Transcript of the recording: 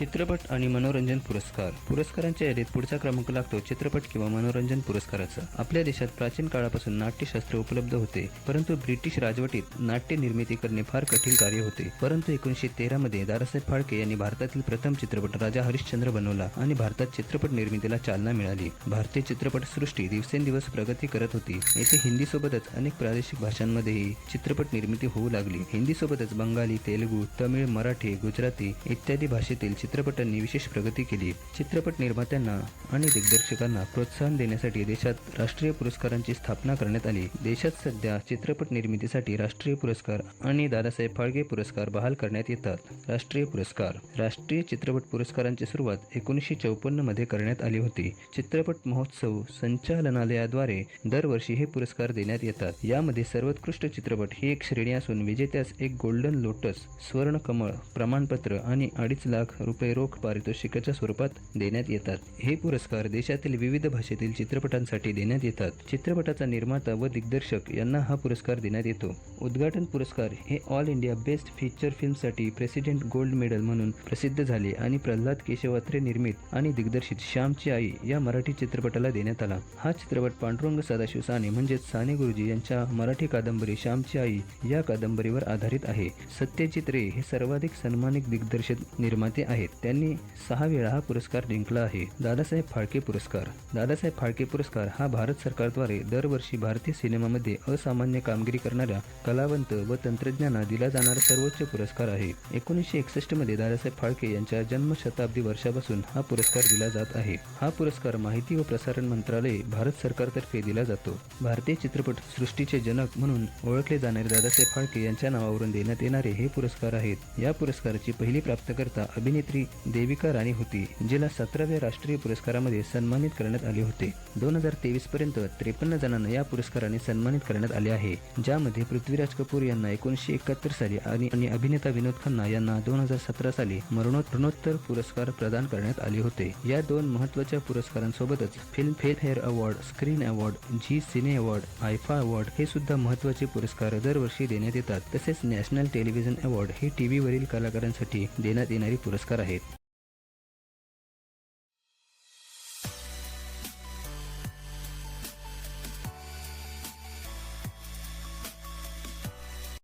चित्रपट आणि मनोरंजन पुरस्कार. पुरस्कारांच्या यादीत पुढचा क्रमांक लागतो चित्रपट किंवा मनोरंजन पुरस्काराचा. आपल्या देशात प्राचीन काळापासून नाट्यशास्त्र उपलब्ध होते परंतु ब्रिटिश राजवटीत नाट्य निर्मिती करणे फार कठीण कार्य होते. परंतु एकोणीसशे तेरा मध्ये दादासाहेब फाळके यांनी भारतातील प्रथम चित्रपट राजा हरिश्चंद्र बनवला आणि भारतात चित्रपट निर्मितीला चालना मिळाली. भारतीय चित्रपट सृष्टी दिवसेंदिवस प्रगती करत होती. येथे हिंदी सोबतच अनेक प्रादेशिक भाषांमध्येही चित्रपट निर्मिती होऊ लागली. हिंदी सोबतच बंगाली तेलुगू तमिळ मराठी गुजराती इत्यादी भाषेतील चित्रपटांनी विशेष प्रगती केली. चित्रपट निर्मात्यांना आणि दिग्दर्शकांना प्रोत्साहन देण्यासाठी देशात राष्ट्रीय पुरस्कारांची स्थापना करण्यात आली. देशात सध्या चित्रपट निर्मितीसाठी राष्ट्रीय पुरस्कार आणि दादासाहेब फाळके पुरस्कार बहाल करण्यात येतात. राष्ट्रीय पुरस्कार राष्ट्रीय चित्रपट पुरस्कारांची सुरुवात एकोणीसशे चौपन्नमध्ये करण्यात आली होती. चित्रपट महोत्सव संचालनालयाद्वारे दरवर्षी हे पुरस्कार देण्यात येतात. यामध्ये सर्वोत्कृष्ट चित्रपट ही एक श्रेणी असून विजेत्यास एक गोल्डन लोटस स्वर्ण कमळ प्रमाणपत्र आणि अडीच लाख रुपये रोख पारितोषिकाच्या स्वरूपात देण्यात येतात. हे पुरस्कार देशातील विविध भाषेतील चित्रपटांसाठी देण्यात येतात. चित्रपटाचा निर्माता व दिग्दर्शक यांना हा पुरस्कार देण्यात येतो. उद्घाटन पुरस्कार हे ऑल इंडिया बेस्ट फीचर फिल्मसाठी प्रेसिडेंट गोल्ड मेडल म्हणून प्रसिद्ध झाले आणि प्रल्हाद केशवात्रे निर्मित आणि दिग्दर्शित श्यामची आई या मराठी चित्रपटाला देण्यात आला. हा चित्रपट पांडुरंग सदाशिव साने म्हणजेच साने गुरुजी यांच्या मराठी कादंबरी श्यामची आई या कादंबरीवर आधारित आहे. सत्यजित रे हे सर्वाधिक सन्मानित दिग्दर्शक निर्माते आहेत. त्यांनी सहा वेळा हा पुरस्कार जिंकला आहे. दादासाहेब फाळके पुरस्कार. दादासाहेब फाळके पुरस्कार हा भारत सरकारद्वारे दरवर्षी भारतीय सिनेमामध्ये असामान्य कामगिरी करणाऱ्या कलावंत व तंत्रज्ञांना दिला जाणारा सर्वोच्च पुरस्कार आहे. एकोणीसशे एकसष्टमध्ये दादासाहेब फाळके यांच्या जन्मशताब्दी वर्षापासून हा पुरस्कार दिला जात आहे. हा पुरस्कार माहिती व प्रसारण मंत्रालय भारत सरकारतर्फे दिला जातो. भारतीय चित्रपट सृष्टीचे जनक म्हणून ओळखले जाणारे दादासाहेब फाळके यांच्या नावावरून देण्यात येणारे हे पुरस्कार आहेत. या पुरस्काराची पहिली प्राप्तकर्ता अभिनेत्री देविका राणी होती जिला सतराव्या राष्ट्रीय पुरस्कारामध्ये सन्मानित करण्यात आले होते. दोन हजार तेवीस पर्यंत त्रेपन्न जणांना या पुरस्काराने सन्मानित करण्यात आले आहे ज्यामध्ये पृथ्वीराज कपूर यांना एकोणीसशे एकाहत्तर साली आणि आणि अभिनेता विनोद खन्ना यांना दोन हजार सतरा साली मरणोत्तर पुरस्कार प्रदान करण्यात आले होते. या दोन महत्त्वाच्या पुरस्कारांसोबतच Filmfare award screen award Zee cine award IIFA award हे सुद्धा महत्त्वाचे पुरस्कार दरवर्षी देण्यात येतात. तसेच नॅशनल टेलिव्हिजन अवॉर्ड हे टीव्हीवरील कलाकारांसाठी देण्यात येणारे पुरस्कार आहेत